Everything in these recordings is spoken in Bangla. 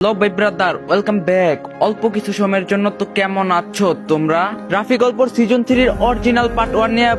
হ্যালো ভাই ব্রাদার ওয়েলকাম ব্যাক অল্প কিছু সময়ের জন্য তো কেমন আছো তোমরা? রাফি গল্পর সিজন থ্রির অরিজিনাল পার্ট ওয়ান নিয়ে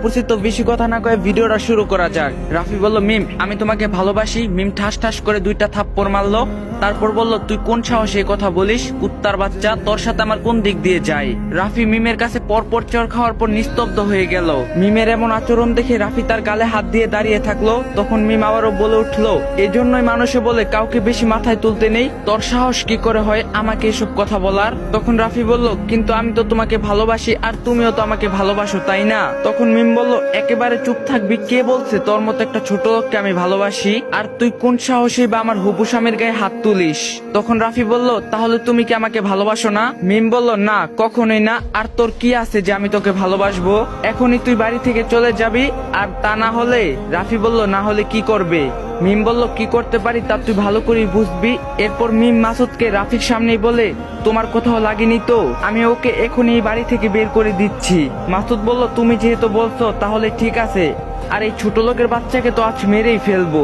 বেশি কথা না কয়ে ভিডিওটা শুরু করা যাক। রাফি বলল, মিম, আমি তোমাকে ভালোবাসি। মিম ঠাস ঠাস করে দুইটা থাপ্পড় মারলো। তারপর বলল, তুই কোন সাহসে কথা বলিস? কুত্তার বাচ্চা, তোর সাথে আমার কোন দিক দিয়ে যায়? রাফি মিমের কাছে পরপর চর খাওয়ার পর নিস্তব্ধ হয়ে গেল। মিমের এমন আচরণ দেখে রাফি তার গালে হাত দিয়ে দাঁড়িয়ে থাকল। তখন মিম আবারও বলে উঠল, এজন্যই মানুষে বলে, কাউকে বেশি মাথায় তুলতে নেই। তোর সাহস কি করে হয় আমাকে এসব কথা বলার? তখন রাফি বলল, কিন্তু আমি তো তোমাকে ভালোবাসি আর তুমিও তো আমাকে ভালোবাসো, তাই না? তখন মিম বলল, একেবারে চুপ থাকবি, কে বলছে তোর মতো একটা ছোট লোককে আমি ভালোবাসি? আর তুই কোন সাহসে বা আমার হুবু স্বামীর গায়ে হাত তুলিস? তখন রাফি বলল, তাহলে তুমি কি আমাকে ভালোবাসো না? মিম বলল, না, কখনোই না। আর তোর কি আছে যে আমি তোকে ভালোবাসবো? এখনই তুই বাড়ি থেকে চলে যাবি, আর তা না হলে? রাফি বলল, না হলে কি করবে? মিম বলল, কি করতে পারি তা তুই ভালো করে বুঝবি। এরপর মিম মাসুদকে রাফিক সামনেই বলে, তোমার কোথাও লাগেনি তো? আমি ওকে এখনই বাড়ি থেকে বের করে দিচ্ছি। মাসুদ বলল, তুমি যেহেতু বলছো, তাহলে ঠিক আছে। আর এই ছোট লোকের বাচ্চাকে তো আজ মেরেই ফেলব।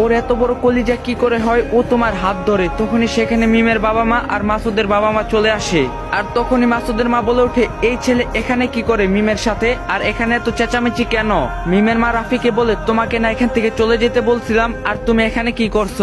ওর এত বড় কলিজা কি করে হয়? ও তোমার হাত ধরে। তখনই সেখানে মিমের বাবা মা আর মাসুদের বাবা মা চলে আসে। আর তখনই মাসুদের মা বলে ওঠে, এই ছেলে এখানে কি করে মিমের সাথে? আর এখানে এত চেঁচামেচি কেন? মিমের মা রাফিকে বলে, তোমাকে না এখান থেকে চলে যেতে বলছিলাম, আর তুমি এখানে কি করছ?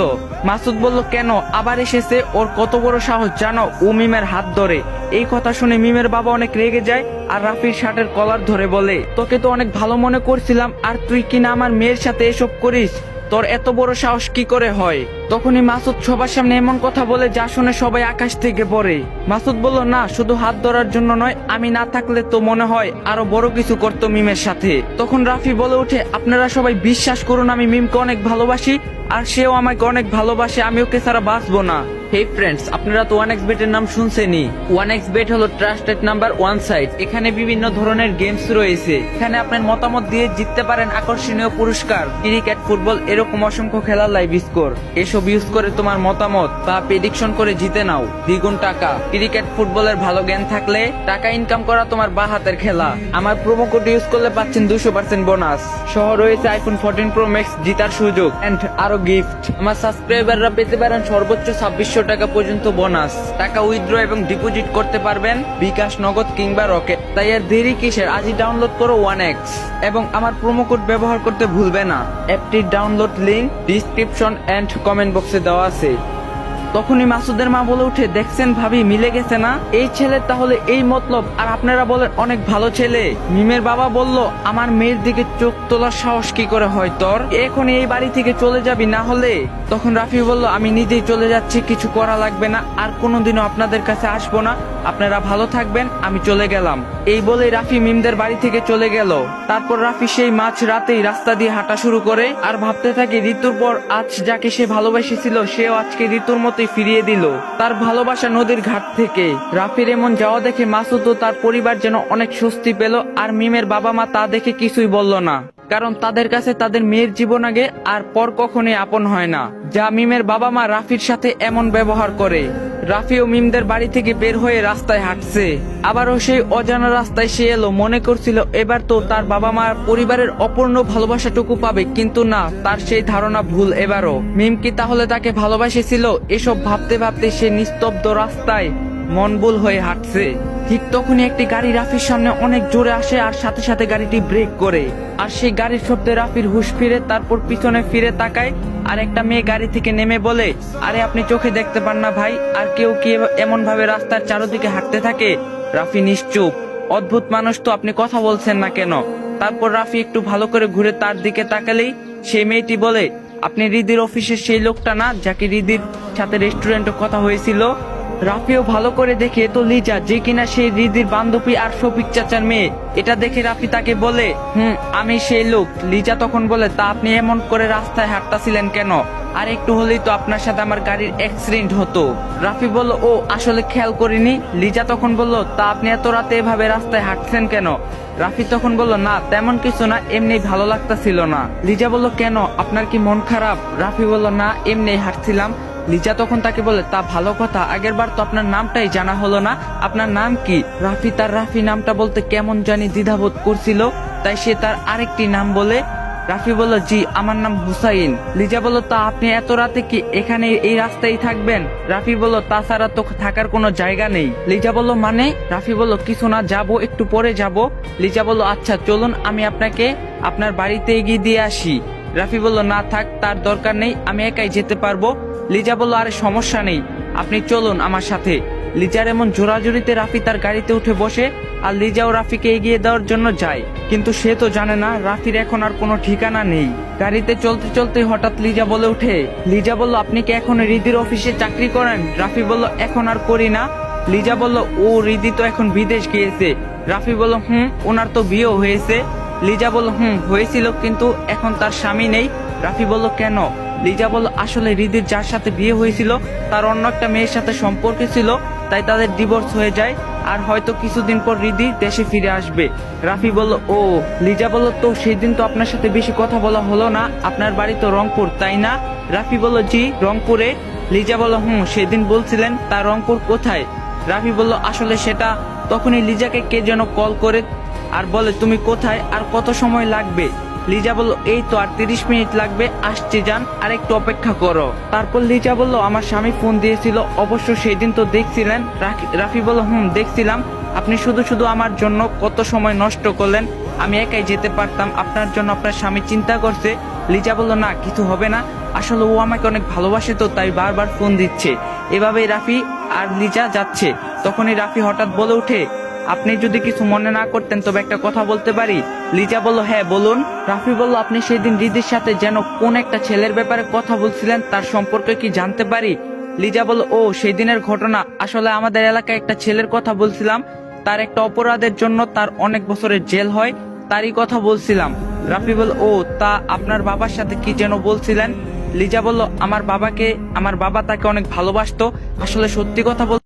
মাসুদ বলল, কেন? আবার এসেছে। ওর কত বড় সাহস, জানো? ও মিমের হাত ধরে। এই কথা শুনে মিমের বাবা অনেক রেগে যায় আর রাফির শার্টের কলার ধরে বলে, তোকে তো অনেক ভালো মনে করছিলাম, আর তুই কিনা আমার মেয়ের সাথে এসব করিস? তোর এত বড় সাহস কি করে হয়? তখনই মাসুদ সবার সামনে এমন কথা বলে যা শুনে সবাই আকাশ থেকে পড়ে। মাসুদ বলল, না, শুধু হাত ধরার জন্য নয়, আমি না থাকলে তো মনে হয় আরও বড় কিছু করতো মিমের সাথে। তখন রাফি বলে ওঠে, আপনারা সবাই বিশ্বাস করুন, আমি মিমকে অনেক ভালোবাসি, আর সেও আমাকে অনেক ভালোবাসে, আমি ওকে ছাড়া বাঁচবো না। হে ফ্রেন্ডস আপনারা তো ওয়ান এক্স বেটের নাম শুনছেনই। ওয়ান এক্স বেট হলো ট্রাস্টেড নাম্বার ওয়ান সাইট এখানে বিভিন্ন ধরনের গেমস রয়েছে। এখানে আপনার মতামত দিয়ে জিততে পারেন আকর্ষণীয় পুরস্কার। ক্রিকেট ফুটবল এরকম অসংখ্য খেলার লাইভ স্কোর এসব ইউজ করে তোমার মতামত বা প্রেডিকশন করে জিতে নাও। দ্বিগুণ টাকা। ক্রিকেট ফুটবলের ভালো জ্ঞান থাকলে টাকা ইনকাম করা তোমার বা হাতের খেলা। আমার প্রোমো কোড ইউজ করলে পাচ্ছেন দুশো পার্সেন্ট বোনাস সহ রয়েছে আইফোন ফোরটিন প্রো ম্যাক্স জিতার সুযোগ এন্ড আরও গিফট আমার সাবস্ক্রাইবাররা পেতে পারেন সর্বোচ্চ ছাব্বিশশো টাকা পর্যন্ত বোনাস টাকা উইথড্র এবং ডিপোজিট করতে পারবেন বিকাশ নগদ কিংবা রকেট তাই আর দেরি কিসের? আজই ডাউনলোড করো ওয়ান এক্স এবং আমার প্রোমো কোড ব্যবহার করতে ভুলবে না। অ্যাপটির download link description and comment বক্সে দেওয়া আছে। তখনই মাসুদের মা বলে উঠে, দেখছেন ভাবি, মিলে গেছে না? এই ছেলের তাহলে এই মতলব, আর আপনারা বলেন অনেক ভালো ছেলে। মিমের বাবা বলল, আমার মেয়ের দিকে চোখ তোলার সাহস কি করে হয় তোর? এখন এই বাড়ি থেকে চলে যাবি না হলে? তখন রাফি বলল, আমি নিজেই চলে যাচ্ছি, কিছু করা লাগবে না, আর কোনোদিনও আপনাদের কাছে আসব না। আপনারা ভালো থাকবেন, আমি চলে গেলাম। এই বলে রাফি মিমদের বাড়ি থেকে চলে গেল। তারপর রাফি সেই মাছ রাতেই রাস্তা দিয়ে হাঁটা শুরু করে, আর ভাবতে থাকে, ঋতুর পর আজ যাকে সে ভালোবেসেছিল, সেও আজকে ঋতুর মতোই ফিরিয়ে দিল। তার ভালোবাসা নদীর ঘাট থেকে। রাফির এমন যাওয়া দেখে মাসুদ ও তার পরিবার যেন অনেক স্বস্তি পেল, আর মিমের বাবা মা তা দেখে কিছুই বলল না। কারণ তাদের কাছে তাদের মেয়ের জীবন আগে আর পর কখনোই আপন হয় না। যা মিমের বাবা মা রাফির সাথে এমন ব্যবহার করে। রাফি ও মিমদের বাড়ি থেকে বের হয়ে রাস্তায় হাঁটছে। আবারও সেই অজানা রাস্তায় সে এলো, মনে করছিল এবার তো তার বাবা মার পরিবারের অপূর্ণ ভালোবাসাটুকু পাবে, কিন্তু না, তার সেই ধারণা ভুল এবারও। মিম কি তাহলে তাকে ভালোবাসেছিল? এসব ভাবতে ভাবতে সে নিস্তব্ধ রাস্তায় মনবুল হয়ে হাঁটছে। ঠিক তখনই একটি গাড়ি রাফির সামনে অনেক জোরে আসে আর সাথে সাথে গাড়িটি ব্রেক করে। আর সেই গাড়ির শব্দে রাফির হুশ ফিরে, তারপর পিছনে ফিরে তাকায় আর একটা মেয়ে গাড়ি থেকে নেমে বলে, আরে, আপনি চোখে দেখতে পান না ভাই, আর কেউ কি এমন ভাবে রাস্তার চারদিকে হাঁটতে থাকে? রাফি নিশ্চুপ, অদ্ভুত মানুষ তো, আপনি কথা বলছেন না কেন? তারপর রাফি একটু ভালো করে ঘুরে তার দিকে তাকালেই সেই মেয়েটি বলে, আপনি রিদির অফিসের সেই লোকটা না, যাকে রিদির সাথে রেস্টুরেন্টে কথা হয়েছিল রাফিও ভালো করে দেখে তো লিজা যে কিনা সেই রিদির বান্ধবী আর শফিক চাচার মেয়ে। এটা দেখে রাফি তাকে বলে, হুম, আমি সেই লোক। লিজা তখন বলে, তা আপনি এমন করে রাস্তায় হাঁটতাছিলেন কেন? আর একটু হলেই তো আপনার সাথে আমার গাড়ির অ্যাক্সিডেন্ট হতো। রাফি বলল, ও, আসলে খেয়াল করিনি। লিজা তখন বলল, তা আপনি এত রাতে এভাবে রাস্তায় হাঁটছেন কেন? রাফি তখন বলল, না, তেমন কিছু না, এমনি ভালো লাগতাছিল না। লিজা বলল, কেন? আপনার কি মন খারাপ? রাফি বলল, না, এমনি হাঁটছিলাম। লিজা তখন তাকে বলে, তা ভালো কথা, আগের বার তো আপনার নামটাই জানা হলো না। আপনার নাম কি? রাফি, তার রাফি নামটা বলতে কেমন জানি দ্বিধাবোধ করছিল, তাই সে তার আরেকটি নাম বলে। রাফি বলল, জি, আমার নাম হুসাইন। লিজা বলল, তা আপনি এত রাতে কি এখানে এই রাস্তায় থাকবেন? রাফি বলল, তাছাড়া তো থাকার কোনো জায়গা নেই। লিজা বলল মানে? রাফি বলল, কিছু না, যাব, একটু পরে যাব। লিজা বলল আচ্ছা চলুন, আমি আপনাকে আপনার বাড়িতে এগিয়ে দিয়ে আসি। রাফি বলল, না থাক, তার দরকার নেই, আমি একাই যেতে পারব। লিজা বলল, আরে, সমস্যা নেই। আপনি চলুন আমার সাথে। লিজার এমন জোরাজুরিতে রাফি তার গাড়িতে উঠে বসে আর লিজাও রাফিকে এগিয়ে দেওয়ার জন্য যায়। কিন্তু সে তো জানে না, রাফির এখন আর কোনো ঠিকানা নেই। গাড়িতে চলতে চলতে হঠাৎ লিজা বলে উঠে লিজা বলল, আপনি কি এখন রিদির অফিসে চাকরি করেন? রাফি বলল, এখন আর করি না। লিজা বলল, ও, রিদি তো এখন বিদেশ গিয়েছে। রাফি বলল, হুম, ওনার তো বিয়েও হয়েছে। লিজা বলল, হুম, হয়েছিল, কিন্তু এখন তার স্বামী নেই। রাফি বলল, কেন? লিজা বলল, আসলে রিদির যার সাথে বিয়ে হয়েছিল, তার অন্য একটা মেয়ের সাথে সম্পর্ক ছিল, তাই তাদের ডিভোর্স হয়ে যায়। আর হয়তো কিছুদিন পর রিদি দেশে ফিরে আসবে। রাফি বলল, ও, লিজা বলল, তো সেই দিন তো আপনার সাথে বেশি কথা বলা হলো না। আপনার বাড়ি তো রংপুর, তাই না? রাফি বলল, জি, রংপুরে। লিজা বলল, হুম, সেদিন বলছিলেন তার রংপুর কোথায়? রাফি বলল, আসলে সেটা তখনই লিজাকে কে যেন কল করে আর বলে, তুমি কোথায় আর কত সময় লাগবে? লিজা বলল, এই তো আর তিরিশ মিনিট লাগবে, আসছে যান আর একটু অপেক্ষা করো। তারপর লিজা বলল, আমার স্বামী ফোন দিয়েছিল, অবশ্য সেই দিন তো দেখছিলেন। রাফি বলল, হুম, দেখছিলাম। আপনি শুধু শুধু আমার জন্য কত সময় নষ্ট করলেন, আমি একাই যেতে পারতাম, আপনার জন্য আপনার স্বামী চিন্তা করছে। লিজা বলল, না, কিছু হবে না। আসলে ও আমাকে অনেক ভালোবাসে তো, তাই বারবার ফোন দিচ্ছে। এভাবেই রাফি আর লিজা যাচ্ছে। তখনই রাফি হঠাৎ বলে উঠে আপনি যদি কিছু মনে না করতেন, তবে একটা কথা বলতে পারি? লিজা বলল হ্যাঁ বলুন। রাফি বলল, আপনি সেদিন রিদির সাথে যেন কোন একটা ছেলের ব্যাপারে কথা বলছিলেন, তার সম্পর্কে কি জানতে পারি? লিজা বলল, ও সেই দিনের ঘটনা। আসলে আমাদের এলাকায় একটা ছেলের কথা বলছিলাম। তার একটা অপরাধের জন্য তার অনেক বছরের জেল হয়, তারই কথা বলছিলাম। রাফি বলল, ও, তা আপনার বাবার সাথে কি যেন বলছিলেন? লিজা বলল, আমার বাবাকে, আমার বাবা তাকে অনেক ভালোবাসতো। আসলে সত্যি কথা বল